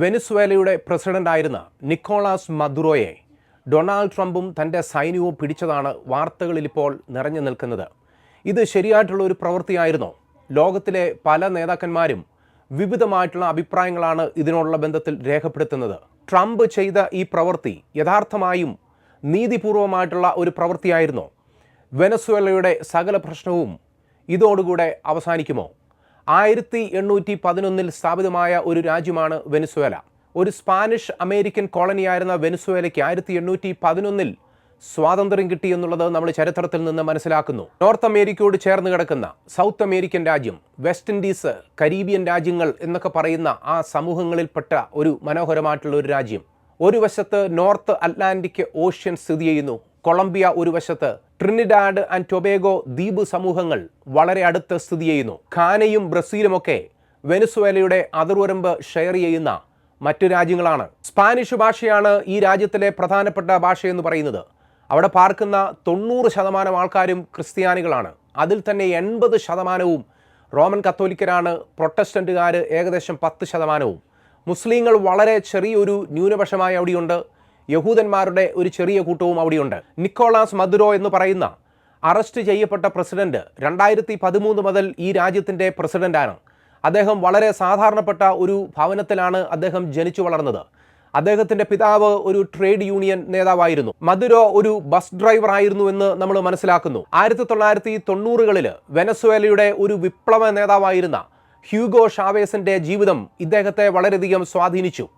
വെനിസ്വേലയുടെ പ്രസിഡന്റായിരുന്ന Nicholas മദുറോയെ Donald ട്രംപും തന്റെ സൈന്യവും പിടിച്ചതാണ് വാർത്തകളിൽ ഇപ്പോൾ നിറഞ്ഞു നിൽക്കുന്നത്. ഇത് ശരിയായിട്ടുള്ള ഒരു പ്രവൃത്തിയായിരുന്നോ. ലോകത്തിലെ പല നേതാക്കന്മാരും വിവിധമായിട്ടുള്ള അഭിപ്രായങ്ങളാണ് ഇതിനോടുള്ള ബന്ധത്തിൽ രേഖപ്പെടുത്തുന്നത്. ട്രംപ് ചെയ്ത ഈ പ്രവൃത്തി യഥാർത്ഥമായും നീതിപൂർവമായിട്ടുള്ള ഒരു പ്രവൃത്തിയായിരുന്നോ. വെനസ്വേലയുടെ സകല പ്രശ്നവും ഇതോടുകൂടെ അവസാനിക്കുമോ? ആയിരത്തി എണ്ണൂറ്റി പതിനൊന്നിൽ സ്ഥാപിതമായ ഒരു രാജ്യമാണ് വെനിസ്വേല. ഒരു സ്പാനിഷ് അമേരിക്കൻ കോളനിയായിരുന്ന വെനിസ്വേലയ്ക്ക് ആയിരത്തി എണ്ണൂറ്റി പതിനൊന്നിൽ സ്വാതന്ത്ര്യം കിട്ടി എന്നുള്ളത് നമ്മൾ ചരിത്രത്തിൽ നിന്ന് മനസ്സിലാക്കുന്നു. നോർത്ത് അമേരിക്കയോട് ചേർന്ന് കിടക്കുന്ന സൗത്ത് അമേരിക്കൻ രാജ്യം വെസ്റ്റ് ഇൻഡീസ് കരീബിയൻ രാജ്യങ്ങൾ എന്നൊക്കെ പറയുന്ന ആ സമൂഹങ്ങളിൽപ്പെട്ട ഒരു മനോഹരമായിട്ടുള്ള ഒരു രാജ്യം. ഒരു വശത്ത് നോർത്ത് അറ്റ്ലാന്റിക് ഓഷ്യൻ സ്ഥിതി ചെയ്യുന്നു കൊളംബിയ ഒരു വശത്ത് ട്രിനിഡാഡ് ആൻഡ് ടൊബേഗോ ദ്വീപ് സമൂഹങ്ങൾ വളരെ അടുത്ത് സ്ഥിതി ചെയ്യുന്നു. ഖാനയും ബ്രസീലുമൊക്കെ വെനസ്വേലയുടെ അതിർവരമ്പ് ഷെയർ ചെയ്യുന്ന മറ്റു രാജ്യങ്ങളാണ്. സ്പാനിഷ് ഭാഷയാണ് ഈ രാജ്യത്തിലെ പ്രധാനപ്പെട്ട ഭാഷയെന്ന് പറയുന്നത്. അവിടെ പാർക്കുന്ന തൊണ്ണൂറ് ശതമാനം ആൾക്കാരും ക്രിസ്ത്യാനികളാണ്. അതിൽ തന്നെ എൺപത് ശതമാനവും റോമൻ കത്തോലിക്കരാണ്. പ്രൊട്ടസ്റ്റന്റുകാർ ഏകദേശം പത്ത് ശതമാനവും. മുസ്ലിങ്ങൾ വളരെ ചെറിയൊരു ന്യൂനപക്ഷമായി അവിടെയുണ്ട്. യഹൂദന്മാരുടെ ഒരു ചെറിയ കൂട്ടവും അവിടെയുണ്ട്. നിക്കോളാസ് മദുരോ എന്ന് പറയുന്ന അറസ്റ്റ് ചെയ്യപ്പെട്ട പ്രസിഡന്റ് രണ്ടായിരത്തി പതിമൂന്ന് മുതൽ ഈ രാജ്യത്തിന്റെ പ്രസിഡന്റാണ്. അദ്ദേഹം വളരെ സാധാരണപ്പെട്ട ഒരു ഭവനത്തിലാണ് അദ്ദേഹം ജനിച്ചു വളർന്നത്. അദ്ദേഹത്തിന്റെ പിതാവ് ഒരു ട്രേഡ് യൂണിയൻ നേതാവായിരുന്നു. മധുരോ ഒരു ബസ് ഡ്രൈവർ ആയിരുന്നു എന്ന് നമ്മൾ മനസ്സിലാക്കുന്നു. ആയിരത്തി തൊള്ളായിരത്തി തൊണ്ണൂറുകളിൽ വെനസ്വേലയുടെ ഒരു വിപ്ലവ നേതാവായിരുന്ന ഹ്യൂഗോ ഷാവേസിന്റെ ജീവിതം ഇദ്ദേഹത്തെ വളരെയധികം സ്വാധീനിച്ചു.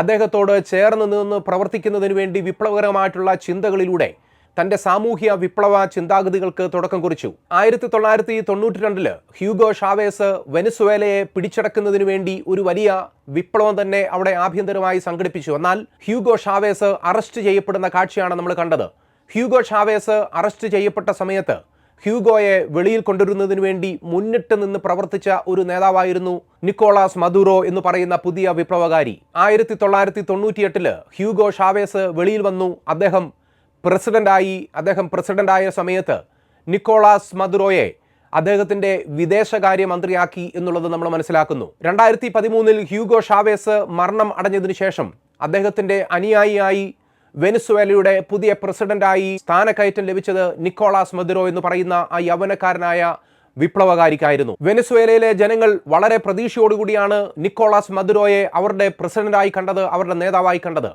അദ്ദേഹത്തോട് ചേർന്ന് നിന്ന് പ്രവർത്തിക്കുന്നതിന് വേണ്ടി വിപ്ലവകരമായിട്ടുള്ള ചിന്തകളിലൂടെ തന്റെ സാമൂഹ്യ വിപ്ലവ ചിന്താഗതികൾക്ക് തുടക്കം കുറിച്ചു. ആയിരത്തി തൊള്ളായിരത്തി തൊണ്ണൂറ്റി രണ്ടിൽ ഹ്യൂഗോ ഷാവേസ് വെനസുവേലയെ പിടിച്ചടക്കുന്നതിന് വേണ്ടി ഒരു വലിയ വിപ്ലവം തന്നെ അവിടെ ആഭ്യന്തരമായി സംഘടിപ്പിച്ചു. എന്നാൽ ഹ്യൂഗോ ഷാവേസ് അറസ്റ്റ് ചെയ്യപ്പെടുന്ന കാഴ്ചയാണ് നമ്മൾ കണ്ടത്. ഹ്യൂഗോ ഷാവേസ് അറസ്റ്റ് ചെയ്യപ്പെട്ട സമയത്ത് ഹ്യൂഗോയെ വെളിയിൽ കൊണ്ടുവരുന്നതിന് വേണ്ടി മുന്നിട്ട് നിന്ന് പ്രവർത്തിച്ച ഒരു നേതാവായിരുന്നു നിക്കോളാസ് മദുറോ എന്ന് പറയുന്ന പുതിയ വിപ്ലവകാരി. ആയിരത്തി തൊള്ളായിരത്തി തൊണ്ണൂറ്റിയെട്ടിൽ ഹ്യൂഗോ ഷാവേസ് വെളിയിൽ വന്നു. അദ്ദേഹം പ്രസിഡന്റായി അദ്ദേഹം പ്രസിഡന്റായ സമയത്ത് നിക്കോളാസ് മദുറോയെ അദ്ദേഹത്തിന്റെ വിദേശകാര്യ മന്ത്രിയാക്കി എന്നുള്ളത് നമ്മൾ മനസ്സിലാക്കുന്നു. രണ്ടായിരത്തി പതിമൂന്നിൽ ഹ്യൂഗോ ഷാവേസ് മരണം അടഞ്ഞതിനു ശേഷം അദ്ദേഹത്തിന്റെ അനുയായിയായി വെനിസ്വേലയുടെ പുതിയ പ്രസിഡന്റായി സ്ഥാനക്കയറ്റം ലഭിച്ചത് നിക്കോളാസ് മദുറോ എന്ന് പറയുന്ന ആ യൗവനക്കാരനായ വിപ്ലവകാരിക്കായിരുന്നു. വെനസ്വേലയിലെ ജനങ്ങൾ വളരെ പ്രതീക്ഷയോടുകൂടിയാണ് നിക്കോളാസ് മദുറോയെ അവരുടെ പ്രസിഡന്റായി കണ്ടത് അവരുടെ നേതാവായി കണ്ടത്.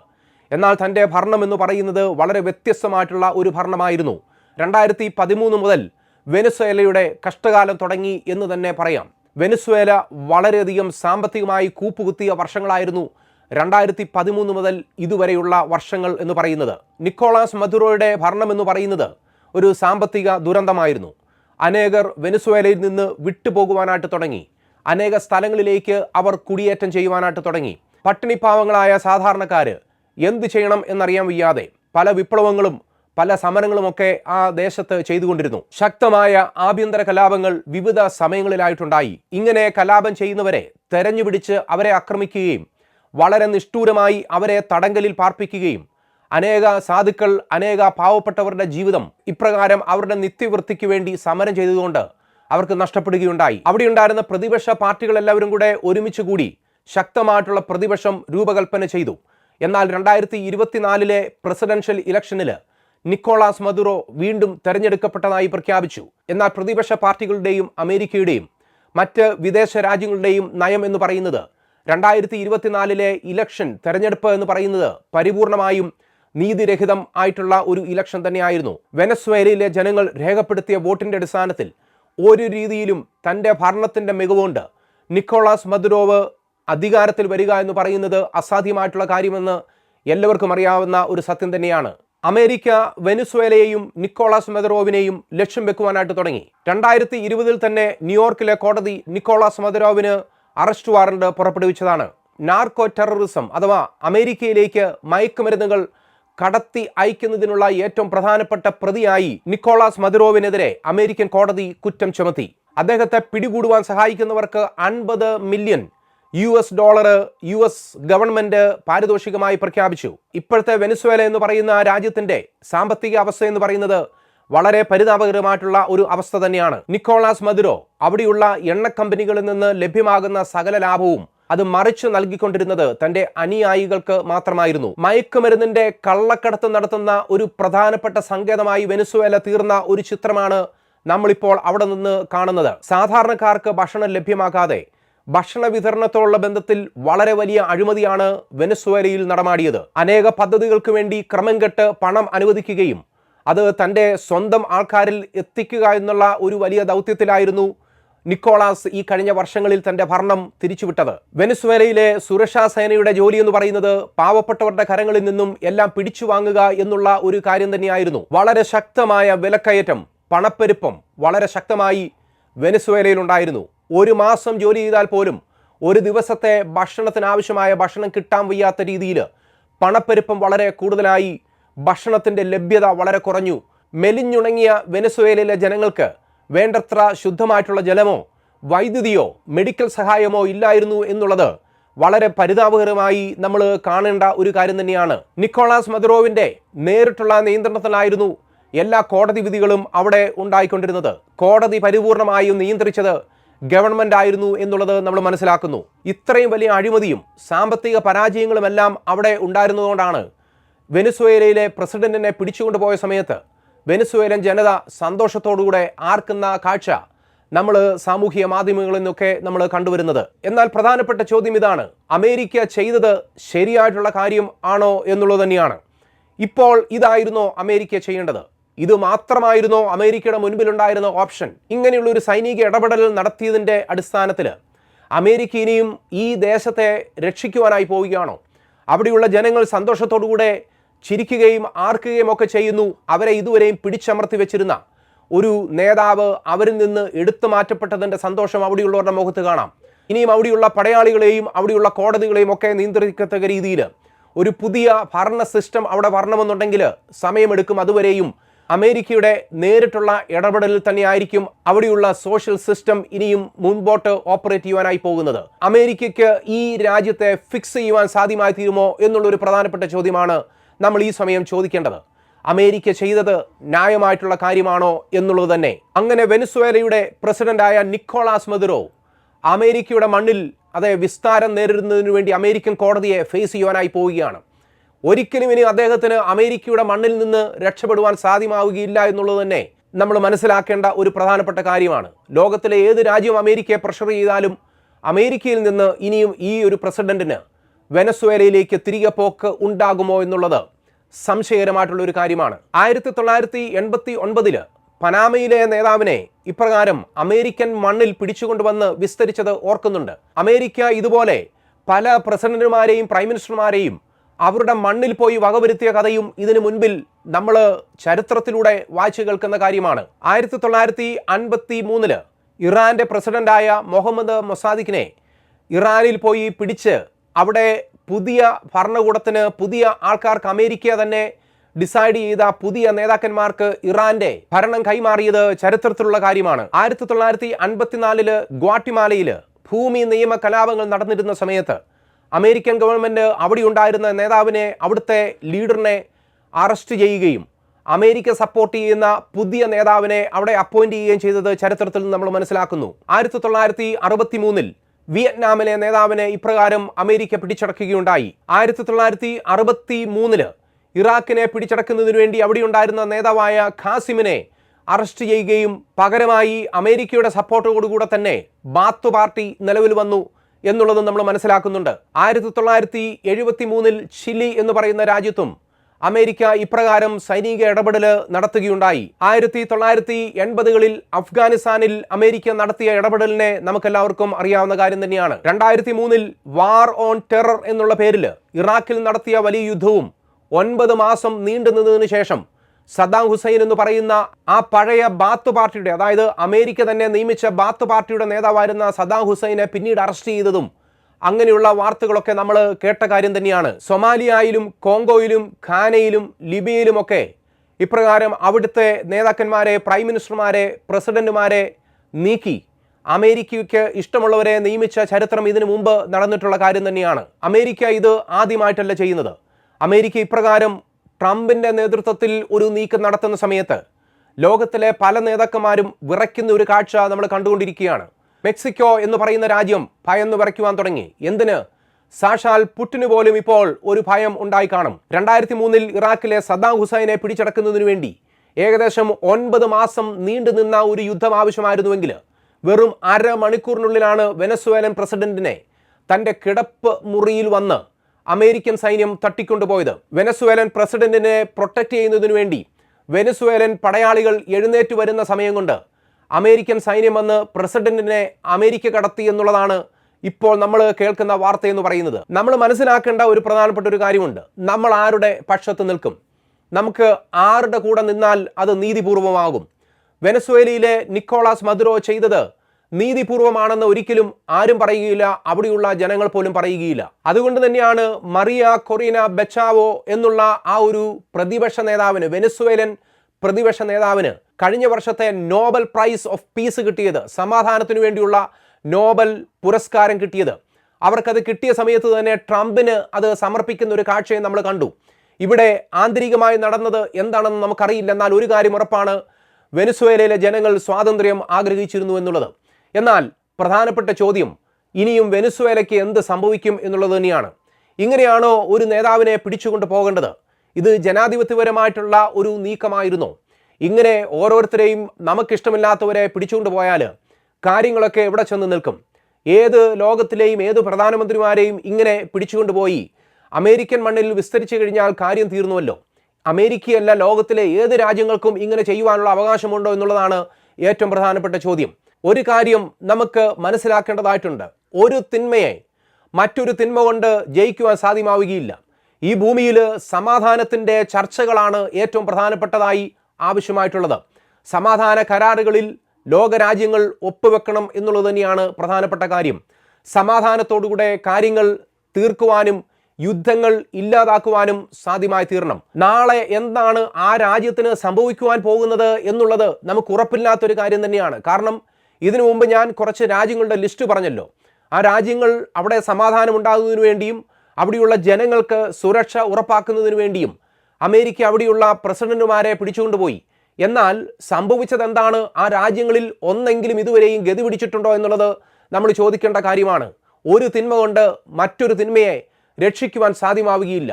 എന്നാൽ തന്റെ ഭരണം എന്ന് പറയുന്നത് വളരെ വ്യത്യസ്തമായിട്ടുള്ള ഒരു ഭരണമായിരുന്നു. രണ്ടായിരത്തി പതിമൂന്ന് മുതൽ വെനസ്വേലയുടെ കഷ്ടകാലം തുടങ്ങി എന്ന് തന്നെ പറയാം. വെനിസ്വേല വളരെയധികം സാമ്പത്തികമായി കൂപ്പുകുത്തിയ വർഷങ്ങളായിരുന്നു രണ്ടായിരത്തി പതിമൂന്ന് മുതൽ ഇതുവരെയുള്ള വർഷങ്ങൾ എന്ന് പറയുന്നത്. നിക്കോളാസ് മധുറോയുടെ ഭരണം എന്ന് പറയുന്നത് ഒരു സാമ്പത്തിക ദുരന്തമായിരുന്നു. അനേകർ വെനസ്വേലയിൽ നിന്ന് വിട്ടുപോകുവാനായിട്ട് തുടങ്ങി. അനേക സ്ഥലങ്ങളിലേക്ക് അവർ കുടിയേറ്റം ചെയ്യുവാനായിട്ട് തുടങ്ങി. പട്ടിണിപ്പാവങ്ങളായ സാധാരണക്കാർ എന്ത് ചെയ്യണം എന്നറിയാൻ വയ്യാതെ പല വിപ്ലവങ്ങളും പല സമരങ്ങളുമൊക്കെ ആ ദേശത്ത് ചെയ്തുകൊണ്ടിരുന്നു. ശക്തമായ ആഭ്യന്തര കലാപങ്ങൾ വിവിധ സമയങ്ങളിലായിട്ടുണ്ടായി. ഇങ്ങനെ കലാപം ചെയ്യുന്നവരെ തെരഞ്ഞുപിടിച്ച് അവരെ ആക്രമിക്കുകയും വളരെ നിഷ്ഠൂരമായി അവരെ തടങ്കലിൽ പാർപ്പിക്കുകയും അനേക സാധുക്കൾ അനേക പാവപ്പെട്ടവരുടെ ജീവിതം ഇപ്രകാരം അവരുടെ നിത്യവൃത്തിക്ക് വേണ്ടി സമരം ചെയ്തതുകൊണ്ട് അവർക്ക് നഷ്ടപ്പെടുകയുണ്ടായി. അവിടെ ഉണ്ടായിരുന്ന പ്രതിപക്ഷ പാർട്ടികളെല്ലാവരും കൂടെ ഒരുമിച്ച് കൂടി ശക്തമായിട്ടുള്ള പ്രതിപക്ഷം രൂപകൽപ്പന ചെയ്തു. എന്നാൽ രണ്ടായിരത്തി ഇരുപത്തിനാലിലെ പ്രസിഡൻഷ്യൽ ഇലക്ഷനിൽ നിക്കോളാസ് മദുറോ വീണ്ടും തെരഞ്ഞെടുക്കപ്പെട്ടതായി പ്രഖ്യാപിച്ചു. എന്നാൽ പ്രതിപക്ഷ പാർട്ടികളുടെയും അമേരിക്കയുടെയും മറ്റ് വിദേശ രാജ്യങ്ങളുടെയും നയം എന്ന് പറയുന്നത് രണ്ടായിരത്തി ഇരുപത്തിനാലിലെ ഇലക്ഷൻ തെരഞ്ഞെടുപ്പ് എന്ന് പറയുന്നത് പരിപൂർണമായും നീതിരഹിതം ആയിട്ടുള്ള ഒരു ഇലക്ഷൻ തന്നെയായിരുന്നു. വെനസ്വേലയിലെ ജനങ്ങൾ രേഖപ്പെടുത്തിയ വോട്ടിന്റെ അടിസ്ഥാനത്തിൽ ഒരു രീതിയിലും തന്റെ ഭരണത്തിന്റെ മികവുകൊണ്ട് നിക്കോളാസ് മദുരോവ് അധികാരത്തിൽ വരിക എന്ന് പറയുന്നത് അസാധ്യമായിട്ടുള്ള കാര്യമെന്ന് എല്ലാവർക്കും അറിയാവുന്ന ഒരു സത്യം തന്നെയാണ്. അമേരിക്ക വെനുസ്വേലയെയും നിക്കോളാസ് മെദറോവിനെയും ലക്ഷ്യം വെക്കുവാനായിട്ട് തുടങ്ങി. രണ്ടായിരത്തി ഇരുപതിൽ തന്നെ ന്യൂയോർക്കിലെ കോടതി നിക്കോളാസ് മെദറോവിന് അറസ്റ്റ് വാറണ്ട് പുറപ്പെടുവിച്ചതാണ്. നാർക്കോ ടെററിസം അഥവാ അമേരിക്കയിലേക്ക് മയക്കുമരുന്നുകൾ കടത്തി അയക്കുന്നതിനുള്ള ഏറ്റവും പ്രധാനപ്പെട്ട പ്രതിയായി നിക്കോളാസ് മദുറോവിനെതിരെ അമേരിക്കൻ കോടതി കുറ്റം ചുമത്തി. അദ്ദേഹത്തെ പിടികൂടുവാൻ സഹായിക്കുന്നവർക്ക് അൻപത് million U S dollar U S government പാരിതോഷികമായി പ്രഖ്യാപിച്ചു. ഇപ്പോഴത്തെ വെനസ്വേല എന്ന് പറയുന്ന രാജ്യത്തിന്റെ സാമ്പത്തിക അവസ്ഥ എന്ന് പറയുന്നത് വളരെ പരിതാപകരമായിട്ടുള്ള ഒരു അവസ്ഥ തന്നെയാണ്. നിക്കോളാസ് മദുരോ അവിടെയുള്ള എണ്ണ കമ്പനികളിൽ നിന്ന് ലഭ്യമാകുന്ന സകല ലാഭവും അത് മറിച്ചു നൽകിക്കൊണ്ടിരുന്നത് തന്റെ അനുയായികൾക്ക് മാത്രമായിരുന്നു. മയക്കുമരുന്നിന്റെ കള്ളക്കടത്ത് നടത്തുന്ന ഒരു പ്രധാനപ്പെട്ട സങ്കേതമായി വെനസുവേല തീർന്ന ഒരു ചിത്രമാണ് നമ്മളിപ്പോൾ അവിടെ നിന്ന് കാണുന്നത്. സാധാരണക്കാർക്ക് ഭക്ഷണം ലഭ്യമാകാതെ ഭക്ഷണ വിതരണത്തോടുള്ള ബന്ധത്തിൽ വളരെ വലിയ അഴിമതിയാണ് വെനസ്വേലയിൽ നടമാടിയത്. അനേക പദ്ധതികൾക്ക് വേണ്ടി ക്രമം കെട്ട് പണം അനുവദിക്കുകയും അത് തന്റെ സ്വന്തം ആൾക്കാരിൽ എത്തിക്കുക എന്നുള്ള ഒരു വലിയ ദൗത്യത്തിലായിരുന്നു നിക്കോളാസ് ഈ കഴിഞ്ഞ വർഷങ്ങളിൽ തന്റെ ഭരണം തിരിച്ചുവിട്ടത്. വെനസ്വേലയിലെ സുരക്ഷാ സേനയുടെ ജോലി എന്ന് പറയുന്നത് പാവപ്പെട്ടവരുടെ കരങ്ങളിൽ നിന്നും എല്ലാം പിടിച്ചു വാങ്ങുക എന്നുള്ള ഒരു കാര്യം തന്നെയായിരുന്നു. വളരെ ശക്തമായ വിലക്കയറ്റം പണപ്പെരുപ്പം വളരെ ശക്തമായി വെനസ്വേലയിലുണ്ടായിരുന്നു. ഒരു മാസം ജോലി ചെയ്താൽ പോലും ഒരു ദിവസത്തെ ഭക്ഷണത്തിന് ആവശ്യമായ ഭക്ഷണം കിട്ടാൻ വയ്യാത്ത രീതിയിൽ പണപ്പെരുപ്പം വളരെ കൂടുതലായി ഭക്ഷണത്തിന്റെ ലഭ്യത വളരെ കുറഞ്ഞു. മെലിഞ്ഞുണങ്ങിയ വെനസ്വേലയിലെ ജനങ്ങൾക്ക് വേണ്ടത്ര ശുദ്ധമായിട്ടുള്ള ജലമോ വൈദ്യുതിയോ മെഡിക്കൽ സഹായമോ ഇല്ലായിരുന്നു എന്നുള്ളത് വളരെ പരിതാപകരമായി നമ്മൾ കാണേണ്ട ഒരു കാര്യം തന്നെയാണ്. നിക്കോളാസ് മദുറോവിന്റെ നേരിട്ടുള്ള നിയന്ത്രണത്തിലായിരുന്നു എല്ലാ കോടതി വിധികളും അവിടെ ഉണ്ടായിക്കൊണ്ടിരുന്നത്. കോടതി പരിപൂർണമായും നിയന്ത്രിച്ചത് ഗവൺമെന്റ് ആയിരുന്നു എന്നുള്ളത് നമ്മൾ മനസ്സിലാക്കുന്നു. ഇത്രയും വലിയ അഴിമതിയും സാമ്പത്തിക പരാജയങ്ങളുമെല്ലാം അവിടെ ഉണ്ടായിരുന്നതുകൊണ്ടാണ് വെനിസ്വേലയിലെ പ്രസിഡന്റിനെ പിടിച്ചുകൊണ്ടുപോയ സമയത്ത് വെനുസ്വേലൻ ജനത സന്തോഷത്തോടുകൂടെ ആർക്കുന്ന കാഴ്ച നമ്മൾ സാമൂഹിക മാധ്യമങ്ങളിൽ നിന്നൊക്കെ നമ്മൾ കണ്ടുവരുന്നത്. എന്നാൽ പ്രധാനപ്പെട്ട ചോദ്യം ഇതാണ് അമേരിക്ക ചെയ്തത് ശരിയായിട്ടുള്ള കാര്യം ആണോ എന്നുള്ളത് തന്നെയാണ്. ഇപ്പോൾ ഇതായിരുന്നോ അമേരിക്ക ചെയ്യേണ്ടത്. ഇത് മാത്രമായിരുന്നോ അമേരിക്കയുടെ മുൻപിലുണ്ടായിരുന്ന ഓപ്ഷൻ? ഇങ്ങനെയുള്ള ഒരു സൈനിക ഇടപെടൽ നടത്തിയതിന്റെ അടിസ്ഥാനത്തിൽ അമേരിക്ക ഇനിയും ഈ ദേശത്തെ രക്ഷിക്കുവാനായി പോവുകയാണോ? അവിടെയുള്ള ജനങ്ങൾ സന്തോഷത്തോടുകൂടെ ചിരിക്കുകയും ആർക്കുകയും ഒക്കെ ചെയ്യുന്നു. അവരെ ഇതുവരെയും പിടിച്ചമർത്തി വെച്ചിരുന്ന ഒരു നേതാവ് അവരിൽ നിന്ന് എടുത്തു മാറ്റപ്പെട്ടതിന്റെ സന്തോഷം അവിടെയുള്ളവരുടെ മുഖത്ത് കാണാം. ഇനിയും അവിടെയുള്ള പടയാളികളെയും അവിടെയുള്ള കോടതികളെയും ഒക്കെ നിയന്ത്രിക്കത്തക്ക രീതിയിൽ ഒരു പുതിയ ഭരണ സിസ്റ്റം അവിടെ വരണമെന്നുണ്ടെങ്കിൽ സമയമെടുക്കും. അതുവരെയും അമേരിക്കയുടെ നേരിട്ടുള്ള ഇടപെടലിൽ തന്നെയായിരിക്കും അവിടെയുള്ള സോഷ്യൽ സിസ്റ്റം ഇനിയും മുൻപോട്ട് ഓപ്പറേറ്റ് ചെയ്യുവാനായി പോകുന്നത്. അമേരിക്കയ്ക്ക് ഈ രാജ്യത്തെ ഫിക്സ് ചെയ്യുവാൻ സാധ്യമായി തീരുമോ എന്നുള്ളൊരു പ്രധാനപ്പെട്ട ചോദ്യമാണ് നമ്മൾ ഈ സമയം ചോദിക്കേണ്ടത്? അമേരിക്ക ചെയ്തത് ന്യായമായിട്ടുള്ള കാര്യമാണോ എന്നുള്ളത് തന്നെ. അങ്ങനെ വെനസ്വേലയുടെ പ്രസിഡന്റായ നിക്കോളാസ് മദുറോ അമേരിക്കയുടെ മണ്ണിൽ അതെ വിസ്താരം നേരിടുന്നതിന് വേണ്ടി അമേരിക്കൻ കോടതിയെ ഫേസ് ചെയ്യുവാനായി പോവുകയാണ്. ഒരിക്കലും ഇനി അദ്ദേഹത്തിന് അമേരിക്കയുടെ മണ്ണിൽ നിന്ന് രക്ഷപ്പെടുവാൻ സാധ്യമാവുകയില്ല എന്നുള്ളത് തന്നെ നമ്മൾ മനസ്സിലാക്കേണ്ട ഒരു പ്രധാനപ്പെട്ട കാര്യമാണ്. ലോകത്തിലെ ഏത് രാജ്യം അമേരിക്കയെ പ്രഷർ ചെയ്താലും അമേരിക്കയിൽ നിന്ന് ഇനിയും ഈ ഒരു പ്രസിഡന്റിന് വെനസ്വേലയിലേക്ക് തിരികെ പോക്ക് ഉണ്ടാകുമോ എന്നുള്ളത് സംശയകരമായിട്ടുള്ള ഒരു കാര്യമാണ്. ആയിരത്തി തൊള്ളായിരത്തി എൺപത്തി ഒൻപതിൽ പനാമയിലെ നേതാവിനെ ഇപ്രകാരം അമേരിക്കൻ മണ്ണിൽ പിടിച്ചുകൊണ്ടുവന്ന് വിസ്തരിച്ചത് ഓർക്കുന്നുണ്ട്. അമേരിക്ക ഇതുപോലെ പല പ്രസിഡന്റുമാരെയും പ്രൈം മിനിസ്റ്റർമാരെയും അവരുടെ മണ്ണിൽ പോയി വകവരുത്തിയ കഥയും ഇതിനു മുൻപിൽ നമ്മൾ ചരിത്രത്തിലൂടെ വായിച്ചു കേൾക്കുന്ന കാര്യമാണ്. ആയിരത്തി തൊള്ളായിരത്തി അൻപത്തി മൂന്നിൽ ഇറാന്റെ പ്രസിഡന്റായ മുഹമ്മദ് മൊസാദിഖിനെ ഇറാനിൽ പോയി പിടിച്ച് അവിടെ പുതിയ ഭരണകൂടത്തിന് പുതിയ ആൾക്കാർക്ക് അമേരിക്ക തന്നെ ഡിസൈഡ് ചെയ്ത പുതിയ നേതാക്കന്മാർക്ക് ഇറാന്റെ ഭരണം കൈമാറിയത് ചരിത്രത്തിലുള്ള കാര്യമാണ്. ആയിരത്തി തൊള്ളായിരത്തി അൻപത്തിനാലിൽ ഗ്വാട്ടിമാലയിൽ ഭൂമി നിയമ കലാപങ്ങൾ നടന്നിരുന്ന സമയത്ത് അമേരിക്കൻ ഗവൺമെന്റ് അവിടെ ഉണ്ടായിരുന്ന നേതാവിനെ അവിടുത്തെ ലീഡറിനെ അറസ്റ്റ് ചെയ്യുകയും അമേരിക്ക സപ്പോർട്ട് ചെയ്യുന്ന പുതിയ നേതാവിനെ അവിടെ അപ്പോയിന്റ് ചെയ്യുകയും ചെയ്തത് ചരിത്രത്തിൽ നമ്മൾ മനസ്സിലാക്കുന്നു. ആയിരത്തി തൊള്ളായിരത്തി അറുപത്തി മൂന്നിൽ വിയറ്റ്നാമിലെ നേതാവിനെ ഇപ്രകാരം അമേരിക്ക പിടിച്ചടക്കുകയുണ്ടായി. ആയിരത്തി തൊള്ളായിരത്തി അറുപത്തി മൂന്നിൽ ഇറാഖിനെ പിടിച്ചടക്കുന്നതിനു വേണ്ടി അവിടെ ഉണ്ടായിരുന്ന നേതാവായ ഖാസിമിനെ അറസ്റ്റ് ചെയ്യുകയും പകരമായി അമേരിക്കയുടെ സപ്പോർട്ടോടുകൂടെ തന്നെ ബാത്ത് പാർട്ടി നിലവിൽ വന്നു എന്നുള്ളത് നമ്മൾ മനസ്സിലാക്കുന്നുണ്ട്. ആയിരത്തി തൊള്ളായിരത്തി എഴുപത്തി മൂന്നിൽ ചിലി എന്ന് പറയുന്ന രാജ്യത്തും അമേരിക്ക ഇപ്രകാരം സൈനിക ഇടപെടൽ നടത്തുകയുണ്ടായി. ആയിരത്തി തൊള്ളായിരത്തി എൺപതുകളിൽ അഫ്ഗാനിസ്ഥാനിൽ അമേരിക്ക നടത്തിയ ഇടപെടലിനെ നമുക്കെല്ലാവർക്കും അറിയാവുന്ന കാര്യം തന്നെയാണ്. രണ്ടായിരത്തി മൂന്നിൽ വാർ ഓൺ ടെറർ എന്നുള്ള പേരിൽ ഇറാഖിൽ നടത്തിയ വലിയ യുദ്ധവും ഒൻപത് മാസം നീണ്ടു നിന്നതിന് ശേഷം സദ്ദാം ഹുസൈൻ എന്ന് പറയുന്ന ആ പഴയ ബാത്ത് പാർട്ടിയുടെ അതായത് അമേരിക്ക തന്നെ നിയമിച്ച ബാത്ത് പാർട്ടിയുടെ നേതാവായിരുന്ന സദ്ദാം ഹുസൈനെ പിന്നീട് അറസ്റ്റ് ചെയ്തതും അങ്ങനെയുള്ള വാർത്തകളൊക്കെ നമ്മൾ കേട്ട കാര്യം തന്നെയാണ്. സൊമാലിയയിലും കോങ്കോയിലും ഖാനയിലും ലിബിയയിലുമൊക്കെ ഇപ്രകാരം അവിടുത്തെ നേതാക്കന്മാരെ പ്രൈം മിനിസ്റ്റർമാരെ പ്രസിഡന്റുമാരെ നീക്കി. അമേരിക്കയ്ക്ക് ഇഷ്ടമുള്ളവരെ നിയമിച്ച ചരിത്രം ഇതിനു മുമ്പ് നടന്നിട്ടുള്ള കാര്യം തന്നെയാണ്. അമേരിക്ക ഇത് ആദ്യമായിട്ടല്ല ചെയ്യുന്നത്. അമേരിക്ക ഇപ്രകാരം ട്രംപിന്റെ നേതൃത്വത്തിൽ ഒരു നീക്കം നടത്തുന്ന സമയത്ത് ലോകത്തിലെ പല നേതാക്കന്മാരും വിറയ്ക്കുന്ന ഒരു കാഴ്ച നമ്മൾ കണ്ടുകൊണ്ടിരിക്കുകയാണ്. മെക്സിക്കോ എന്ന് പറയുന്ന രാജ്യം ഭയന്ന് വിറയ്ക്കുവാൻ തുടങ്ങി. എന്തിന്? സാഷാൽ പുട്ടിന് പോലും ഇപ്പോൾ ഒരു ഭയം ഉണ്ടായി കാണും. രണ്ടായിരത്തി മൂന്നിൽ ഇറാഖിലെ സദ്ദാം ഹുസൈനെ പിടിച്ചടക്കുന്നതിനു വേണ്ടി ഏകദേശം ഒൻപത് മാസം നീണ്ടു നിന്ന ഒരു യുദ്ധം ആവശ്യമായിരുന്നുവെങ്കിൽ വെറും അര മണിക്കൂറിനുള്ളിലാണ് വെനസ്വേലൻ പ്രസിഡന്റിനെ തന്റെ കിടപ്പ് മുറിയിൽ വന്ന് അമേരിക്കൻ സൈന്യം തട്ടിക്കൊണ്ടുപോയത്. വെനസ്വേലൻ പ്രസിഡന്റിനെ പ്രൊട്ടക്റ്റ് ചെയ്യുന്നതിനു വേണ്ടി വെനസ്വേലൻ പടയാളികൾ എഴുന്നേറ്റ് വരുന്ന സമയം കൊണ്ട് അമേരിക്കൻ സൈന്യം വന്ന് പ്രസിഡന്റിനെ അമേരിക്ക കടത്തി എന്നുള്ളതാണ് ഇപ്പോൾ നമ്മൾ കേൾക്കുന്ന വാർത്ത എന്ന് പറയുന്നത്. നമ്മൾ മനസ്സിലാക്കേണ്ട ഒരു പ്രധാനപ്പെട്ട ഒരു കാര്യമുണ്ട്. നമ്മൾ ആരുടെ പക്ഷത്ത് നിൽക്കും? നമുക്ക് ആരുടെ കൂടെ നിന്നാൽ അത് നീതിപൂർവമാകും? വെനസ്വേലയിലെ നിക്കോളാസ് മദുറോ ചെയ്തത് നീതിപൂർവമാണെന്ന് ഒരിക്കലും ആരും പറയുകയില്ല അവിടെയുള്ള ജനങ്ങൾ പോലും പറയുകയില്ല. അതുകൊണ്ട് തന്നെയാണ് മറിയ കൊറീന ബെച്ചാവോ എന്നുള്ള ആ ഒരു പ്രതിപക്ഷ നേതാവിന് വെനസ്വേലൻ പ്രതിപക്ഷ നേതാവിന് കഴിഞ്ഞ വർഷത്തെ നോബൽ പ്രൈസ് ഓഫ് പീസ് കിട്ടിയത് സമാധാനത്തിനു വേണ്ടിയുള്ള നോബൽ പുരസ്കാരം കിട്ടിയത്. അവർക്കത് കിട്ടിയ സമയത്ത് തന്നെ ട്രംപിന് അത് സമർപ്പിക്കുന്ന ഒരു കാഴ്ചയെ നമ്മൾ കണ്ടു. ഇവിടെ ആന്തരികമായി നടന്നത് എന്താണെന്ന് നമുക്കറിയില്ല എന്നാൽ ഒരു കാര്യം ഉറപ്പാണ്. വെനസ്വേലയിലെ ജനങ്ങൾ സ്വാതന്ത്ര്യം ആഗ്രഹിച്ചിരുന്നു എന്നുള്ളത്. എന്നാൽ പ്രധാനപ്പെട്ട ചോദ്യം ഇനിയും വെനസ്വേലയ്ക്ക് എന്ത് സംഭവിക്കും എന്നുള്ളത് തന്നെയാണ്. ഇങ്ങനെയാണോ ഒരു നേതാവിനെ പിടിച്ചുകൊണ്ട് പോകേണ്ടത്? ഇത് ജനാധിപത്യപരമായിട്ടുള്ള ഒരു നീക്കമായിരുന്നോ? ഇങ്ങനെ ഓരോരുത്തരെയും നമുക്കിഷ്ടമില്ലാത്തവരെ പിടിച്ചുകൊണ്ട് പോയാൽ കാര്യങ്ങളൊക്കെ എവിടെ ചെന്ന് നിൽക്കും? ഏത് ലോകത്തിലെയും ഏത് പ്രധാനമന്ത്രിമാരെയും ഇങ്ങനെ പിടിച്ചുകൊണ്ടുപോയി അമേരിക്കൻ മണ്ണിൽ വിസ്തരിച്ചു കഴിഞ്ഞാൽ കാര്യം തീർന്നുവല്ലോ. അമേരിക്കയല്ല ലോകത്തിലെ ഏത് രാജ്യങ്ങൾക്കും ഇങ്ങനെ ചെയ്യുവാനുള്ള അവകാശമുണ്ടോ എന്നുള്ളതാണ് ഏറ്റവും പ്രധാനപ്പെട്ട ചോദ്യം. ഒരു കാര്യം നമുക്ക് മനസ്സിലാക്കേണ്ടതായിട്ടുണ്ട്. ഒരു തിന്മയെ മറ്റൊരു തിന്മ കൊണ്ട് ജയിക്കുവാൻ സാധ്യമാവുകയില്ല. ഈ ഭൂമിയിൽ സമാധാനത്തിന്റെ ചർച്ചകളാണ് ഏറ്റവും പ്രധാനപ്പെട്ടതായി ആവശ്യമായിട്ടുള്ളത്. സമാധാന കരാറുകളിൽ ലോകരാജ്യങ്ങൾ ഒപ്പുവെക്കണം എന്നുള്ളത് തന്നെയാണ് പ്രധാനപ്പെട്ട കാര്യം. സമാധാനത്തോടുകൂടെ കാര്യങ്ങൾ തീർക്കുവാനും യുദ്ധങ്ങൾ ഇല്ലാതാക്കുവാനും സാധ്യമായി തീരണം. നാളെ എന്താണ് ആ രാജ്യത്തിന് സംഭവിക്കുവാൻ പോകുന്നത് എന്നുള്ളത് നമുക്ക് ഉറപ്പില്ലാത്തൊരു കാര്യം തന്നെയാണ്. കാരണം ഇതിനു മുമ്പ് ഞാൻ കുറച്ച് രാജ്യങ്ങളുടെ ലിസ്റ്റ് പറഞ്ഞല്ലോ. ആ രാജ്യങ്ങൾ അവിടെ സമാധാനം ഉണ്ടാകുന്നതിന് വേണ്ടിയും അവിടെയുള്ള ജനങ്ങൾക്ക് സുരക്ഷ ഉറപ്പാക്കുന്നതിന് വേണ്ടിയും അമേരിക്ക അവിടെയുള്ള പ്രസിഡന്റുമാരെ പിടിച്ചുകൊണ്ടുപോയി. എന്നാൽ സംഭവിച്ചത് എന്താണ് ആ രാജ്യങ്ങളിൽ ഒന്നെങ്കിലും ഇതുവരെയും ഗതി പിടിച്ചിട്ടുണ്ടോ എന്നുള്ളത് നമ്മൾ ചോദിക്കേണ്ട കാര്യമാണ്. ഒരു തിന്മ കൊണ്ട് മറ്റൊരു തിന്മയെ രക്ഷിക്കുവാൻ സാധ്യമാവുകയില്ല.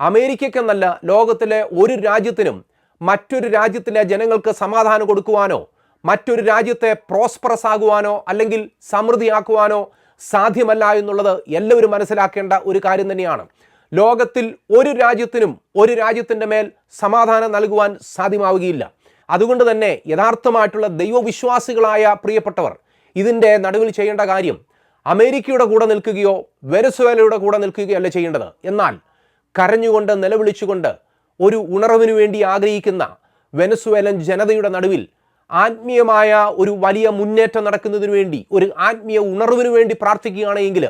അമേരിക്കയ്ക്കെന്നല്ല ലോകത്തിലെ ഒരു രാജ്യത്തിനും മറ്റൊരു രാജ്യത്തിലെ ജനങ്ങൾക്ക് സമാധാനം കൊടുക്കുവാനോ മറ്റൊരു രാജ്യത്തെ പ്രോസ്പറസ് ആകുവാനോ അല്ലെങ്കിൽ സമൃദ്ധിയാക്കുവാനോ സാധ്യമല്ല എന്നുള്ളത് എല്ലാവരും മനസ്സിലാക്കേണ്ട ഒരു കാര്യം തന്നെയാണ്. ലോകത്തിൽ ഒരു രാജ്യത്തിനും ഒരു രാജ്യത്തിന്റെ മേൽ സമാധാനം നൽകുവാൻ സാധ്യമാവുകയില്ല. അതുകൊണ്ട് തന്നെ യഥാർത്ഥമായിട്ടുള്ള ദൈവവിശ്വാസികളായ പ്രിയപ്പെട്ടവർ ഇതിന്റെ നടുവിൽ ചെയ്യേണ്ട കാര്യം അമേരിക്കയുടെ കൂടെ നിൽക്കുകയോ വെനസ്വേലയുടെ കൂടെ നിൽക്കുകയോ അല്ല ചെയ്യേണ്ടത്. എന്നാൽ കരഞ്ഞുകൊണ്ട് നിലവിളിച്ചുകൊണ്ട് ഒരു ഉണർവിനു വേണ്ടി ആഗ്രഹിക്കുന്ന വെനസ്വേലൻ ജനതയുടെ നടുവിൽ ആത്മീയമായ ഒരു വലിയ മുന്നേറ്റം നടക്കുന്നതിന് വേണ്ടി ഒരു ആത്മീയ ഉണർവിനു വേണ്ടി പ്രാർത്ഥിക്കുകയാണെങ്കിൽ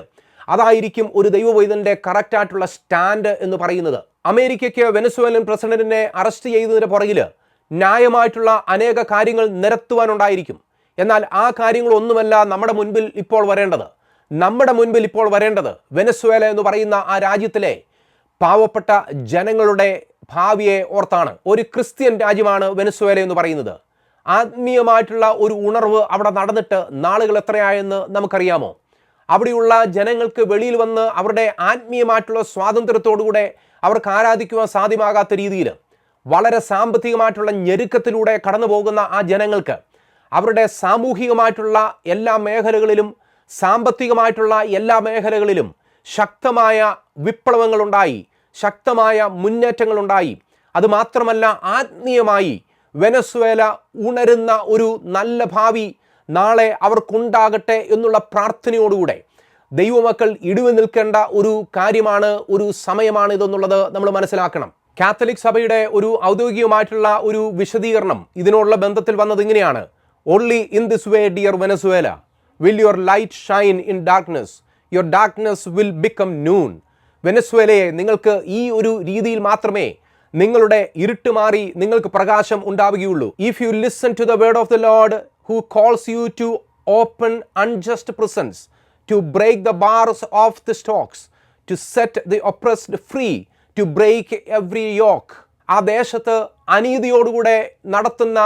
അതായിരിക്കും ഒരു ദൈവവൈതന്റെ കറക്റ്റായിട്ടുള്ള സ്റ്റാൻഡ് എന്ന് പറയുന്നത്. അമേരിക്കയ്ക്ക് വെനസുവേലൻ പ്രസിഡന്റിനെ അറസ്റ്റ് ചെയ്തതിന് പുറകിൽ ന്യായമായിട്ടുള്ള അനേക കാര്യങ്ങൾ നിരത്തുവാനുണ്ടായിരിക്കും എന്നാൽ ആ കാര്യങ്ങളൊന്നുമല്ല നമ്മുടെ മുൻപിൽ ഇപ്പോൾ വരേണ്ടത്. നമ്മുടെ മുൻപിൽ ഇപ്പോൾ വരേണ്ടത് വെനസ്വേല എന്ന് പറയുന്ന ആ രാജ്യത്തിലെ പാവപ്പെട്ട ജനങ്ങളുടെ ഭാവിയെ ഓർത്താണ്. ഒരു ക്രിസ്ത്യൻ രാജ്യമാണ് വെനസ്വേല എന്ന് പറയുന്നത്. ആത്മീയമായിട്ടുള്ള ഒരു ഉണർവ് അവിടെ നടന്നിട്ട് നാളുകൾ എത്രയായെന്ന് നമുക്കറിയാമോ? അവിടെയുള്ള ജനങ്ങൾക്ക് വെളിയിൽ വന്ന് അവരുടെ ആത്മീയമായിട്ടുള്ള സ്വാതന്ത്ര്യത്തോടുകൂടെ അവർക്ക് ആരാധിക്കുവാൻ സാധ്യമാകാത്ത രീതിയിൽ വളരെ സാമ്പത്തികമായിട്ടുള്ള ഞെരുക്കത്തിലൂടെ കടന്നു പോകുന്ന ആ ജനങ്ങൾക്ക് അവരുടെ സാമൂഹികമായിട്ടുള്ള എല്ലാ മേഖലകളിലും സാമ്പത്തികമായിട്ടുള്ള എല്ലാ മേഖലകളിലും ശക്തമായ വിപ്ലവങ്ങളുണ്ടായി ശക്തമായ മുന്നേറ്റങ്ങളുണ്ടായി. അതുമാത്രമല്ല ആത്മീയമായി വെനസ്വേല ഉണരുന്ന ഒരു നല്ല ഭാവി നാളെ അവർക്കുണ്ടാകട്ടെ എന്നുള്ള പ്രാർത്ഥനയോടുകൂടെ ദൈവമക്കൾ ഇടിവ് നിൽക്കേണ്ട ഒരു കാര്യമാണ് ഒരു സമയമാണ് ഇതെന്നുള്ളത് നമ്മൾ മനസ്സിലാക്കണം. കാത്തലിക് സഭയുടെ ഒരു ഔദ്യോഗികമായിട്ടുള്ള ഒരു വിശദീകരണം ഇതിനോടുള്ള ബന്ധത്തിൽ വന്നത് ഇങ്ങനെയാണ്. Only in this way dear Venezuela will your light shine in darkness your darkness will become noon വെനസ്വേലയെ നിങ്ങൾക്ക് ഈ ഒരു രീതിയിൽ മാത്രമേ നിങ്ങളുടെ ഇരുട്ട് മാറി നിങ്ങൾക്ക് പ്രകാശം ഉണ്ടാവുകയുള്ളൂ. If you listen to the word of the Lord who calls you to open unjust prisons to break the bars of the stocks to set the oppressed free to break every yoke ആ ദേശത്ത് അനീതിയോടുകൂടെ നടത്തുന്ന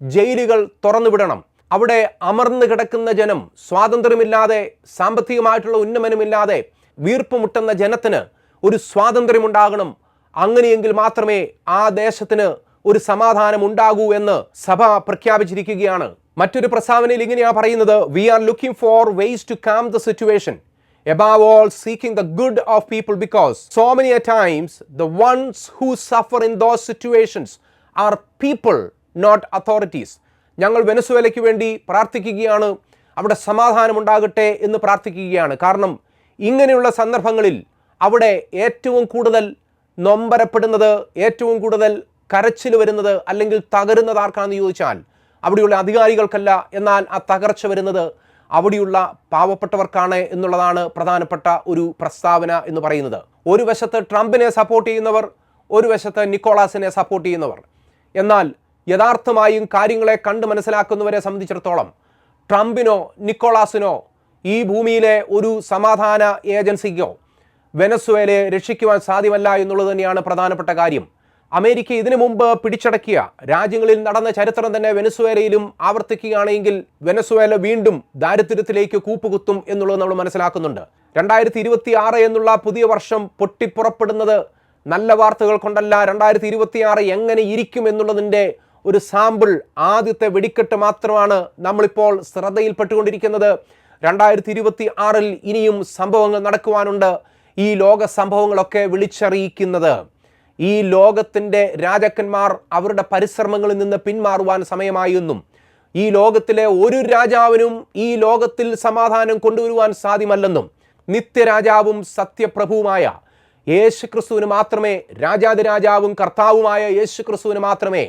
ജയിലുകൾ തുറന്നുവിടണം. അവിടെ അമർന്നു കിടക്കുന്ന ജനം സ്വാതന്ത്ര്യമില്ലാതെ സാമ്പത്തികമായിട്ടുള്ള ഉന്നമനമില്ലാതെ വീർപ്പുമുട്ടുന്ന ജനത്തിന് ഒരു സ്വാതന്ത്ര്യമുണ്ടാകണം. അങ്ങനെയെങ്കിൽ മാത്രമേ ആ ദേശത്തിന് ഒരു സമാധാനം ഉണ്ടാകൂ എന്ന് സഭ പ്രഖ്യാപിച്ചിരിക്കുകയാണ്. മറ്റൊരു പ്രസ്താവനയിൽ ഇങ്ങനെയാണ് പറയുന്നത് we are looking for ways to calm the situation above all seeking the good of people because so many a times the ones who suffer in those situations are people not authorities. ഞങ്ങൾ വെനസുവേലയ്ക്ക് വേണ്ടി പ്രാർത്ഥിക്കുകയാണ് അവിടെ സമാധാനം ഉണ്ടാകട്ടെ എന്ന് പ്രാർത്ഥിക്കുകയാണ്. കാരണം ഇങ്ങനെയുള്ള സന്ദർഭങ്ങളിൽ അവിടെ ഏറ്റവും കൂടുതൽ നൊമ്പരപ്പെടുന്നത് ഏറ്റവും കൂടുതൽ കരച്ചിൽ വരുന്നത് അല്ലെങ്കിൽ തകരുന്നത് ആർക്കാണെന്ന് ചോദിച്ചാൽ അവിടെയുള്ള അധികാരികൾക്കല്ല എന്നാൽ ആ തകർച്ച വരുന്നത് അവിടെയുള്ള പാവപ്പെട്ടവർക്കാണ് എന്നുള്ളതാണ് പ്രധാനപ്പെട്ട ഒരു പ്രസ്താവന എന്ന് പറയുന്നത്. ഒരു വശത്ത് ട്രംപിനെ സപ്പോർട്ട് ചെയ്യുന്നവർ ഒരു വശത്ത് നിക്കോളാസിനെ സപ്പോർട്ട് ചെയ്യുന്നവർ. എന്നാൽ യഥാർത്ഥമായും കാര്യങ്ങളെ കണ്ട് മനസ്സിലാക്കുന്നവരെ സംബന്ധിച്ചിടത്തോളം ട്രംപിനോ നിക്കോളാസിനോ ഈ ഭൂമിയിലെ ഒരു സമാധാന ഏജൻസിക്കോ വെനസ്വേലയെ രക്ഷിക്കുവാൻ സാധ്യമല്ല എന്നുള്ളത് തന്നെയാണ് പ്രധാനപ്പെട്ട കാര്യം. അമേരിക്ക ഇതിനു മുമ്പ് പിടിച്ചടക്കിയ രാജ്യങ്ങളിൽ നടന്ന ചരിത്രം തന്നെ വെനസ്വേലയിലും ആവർത്തിക്കുകയാണെങ്കിൽ വെനസ്വേല വീണ്ടും ദാരിദ്ര്യത്തിലേക്ക് കൂപ്പുകുത്തും എന്നുള്ളത് നമ്മൾ മനസ്സിലാക്കുന്നുണ്ട്. രണ്ടായിരത്തി ഇരുപത്തി ആറ് എന്നുള്ള പുതിയ വർഷം പൊട്ടിപ്പുറപ്പെടുന്നത് നല്ല വാർത്തകൾ കൊണ്ടല്ല രണ്ടായിരത്തി ഇരുപത്തി ആറ് എങ്ങനെ ഇരിക്കും എന്നുള്ളതിന്റെ ഒരു സാമ്പിൾ ആദ്യത്തെ വെടിക്കെട്ട് മാത്രമാണ് നമ്മളിപ്പോൾ ശ്രദ്ധയിൽപ്പെട്ടുകൊണ്ടിരിക്കുന്നത്. രണ്ടായിരത്തി ഇരുപത്തി ആറിൽ ഇനിയും സംഭവങ്ങൾ നടക്കുവാനുണ്ട് ഈ ലോക സംഭവങ്ങളൊക്കെ വിളിച്ചറിയിക്കുന്നത്. ഈ ലോകത്തിന്റെ രാജാക്കന്മാർ അവരുടെ പരിശ്രമങ്ങളിൽ നിന്ന് പിന്മാറുവാൻ സമയമായെന്നും ഈ ലോകത്തിലെ ഒരു രാജാവിനും ഈ ലോകത്തിൽ സമാധാനം കൊണ്ടുവരുവാൻ സാധ്യമല്ലെന്നും നിത്യരാജാവും സത്യപ്രഭുവുമായ യേശു ക്രിസ്തുവിന് മാത്രമേ രാജാതിരാജാവും കർത്താവുമായ യേശു ക്രിസ്തുവിന് മാത്രമേ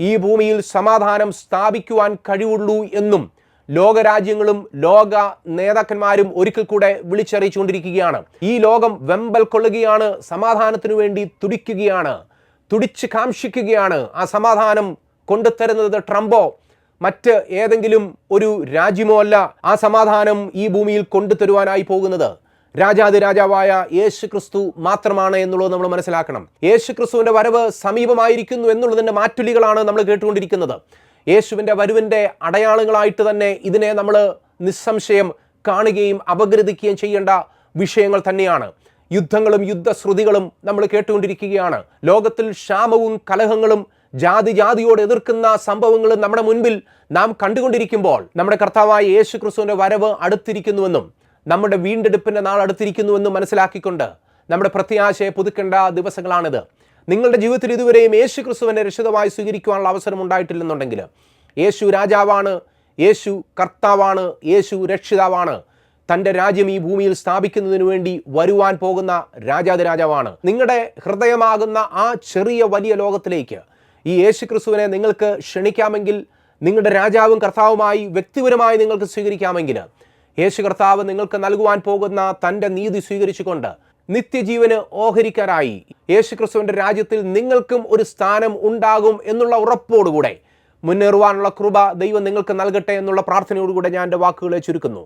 ഈ ഭൂമിയിൽ സമാധാനം സ്ഥാപിക്കുവാൻ കഴിവുള്ളൂ എന്നും ലോകരാജ്യങ്ങളും ലോക നേതാക്കന്മാരും ഒരിക്കൽ കൂടെ വിളിച്ചറിയിച്ചുകൊണ്ടിരിക്കുകയാണ്. ഈ ലോകം വെമ്പൽ കൊള്ളുകയാണ് സമാധാനത്തിനു വേണ്ടി തുടിക്കുകയാണ് തുടിച്ച് കാംക്ഷിക്കുകയാണ്. ആ സമാധാനം കൊണ്ടുതരുന്നത് ട്രംപോ മറ്റ് ഏതെങ്കിലും ഒരു രാജ്യമോ അല്ല. ആ സമാധാനം ഈ ഭൂമിയിൽ കൊണ്ടുതരുവാനായി പോകുന്നത് രാജാതി രാജാവായ യേശു ക്രിസ്തു മാത്രമാണ് എന്നുള്ളത് നമ്മൾ മനസ്സിലാക്കണം. യേശു ക്രിസ്തുവിന്റെ വരവ് സമീപമായിരിക്കുന്നു എന്നുള്ളതിന്റെ മാറ്റുലികളാണ് നമ്മൾ കേട്ടുകൊണ്ടിരിക്കുന്നത്. യേശുവിന്റെ വരുവിന്റെ അടയാളങ്ങളായിട്ട് തന്നെ ഇതിനെ നമ്മൾ നിസ്സംശയം കാണുകയും അപഗ്രഥിക്കുകയും ചെയ്യേണ്ട വിഷയങ്ങൾ തന്നെയാണ്. യുദ്ധങ്ങളും യുദ്ധശ്രുതികളും നമ്മൾ കേട്ടുകൊണ്ടിരിക്കുകയാണ്. ലോകത്തിൽ ക്ഷാമവും കലഹങ്ങളും ജാതി ജാതിയോട് എതിർക്കുന്ന സംഭവങ്ങളും നമ്മുടെ മുൻപിൽ നാം കണ്ടുകൊണ്ടിരിക്കുമ്പോൾ നമ്മുടെ കർത്താവായ യേശു ക്രിസ്തുവിന്റെ വരവ് അടുത്തിരിക്കുന്നുവെന്നും നമ്മുടെ വീണ്ടെടുപ്പിന്റെ നാൾ അടുത്തിരിക്കുന്നുവെന്നും മനസ്സിലാക്കിക്കൊണ്ട് നമ്മുടെ പ്രത്യാശയെ പുതുക്കേണ്ട ദിവസങ്ങളാണിത്. നിങ്ങളുടെ ജീവിതത്തിൽ ഇതുവരെയും യേശു ക്രിസ്തുവിനെ രക്ഷിതമായി സ്വീകരിക്കുവാനുള്ള അവസരം ഉണ്ടായിട്ടില്ലെന്നുണ്ടെങ്കിൽ യേശു രാജാവാണ് യേശു കർത്താവാണ് യേശു രക്ഷിതാവാണ്. തന്റെ രാജ്യം ഈ ഭൂമിയിൽ സ്ഥാപിക്കുന്നതിന് വേണ്ടി വരുവാൻ പോകുന്ന രാജാതിരാജാവാണ്. നിങ്ങളുടെ ഹൃദയമാകുന്ന ആ ചെറിയ വലിയ ലോകത്തിലേക്ക് ഈ യേശു ക്രിസ്തുവിനെ നിങ്ങൾക്ക് ക്ഷണിക്കാമെങ്കിൽ നിങ്ങളുടെ രാജാവും കർത്താവുമായി വ്യക്തിപരമായി നിങ്ങൾക്ക് സ്വീകരിക്കാമെങ്കിൽ യേശു കർത്താവ് നിങ്ങൾക്ക് നൽകുവാൻ പോകുന്ന തന്റെ നീതി സ്വീകരിച്ചുകൊണ്ട് നിത്യജീവന് ഓഹരിക്കാരായി. യേശുക്രിസ്തുവിന്റെ രാജ്യത്തിൽ നിങ്ങൾക്കും ഒരു സ്ഥാനം ഉണ്ടാകും എന്നുള്ള ഉറപ്പോടുകൂടെ മുന്നേറുവാനുള്ള കൃപ ദൈവം നിങ്ങൾക്ക് നൽകട്ടെ എന്നുള്ള പ്രാർത്ഥനയോടുകൂടെ ഞാൻ എന്റെ വാക്കുകളെ ചുരുക്കുന്നു.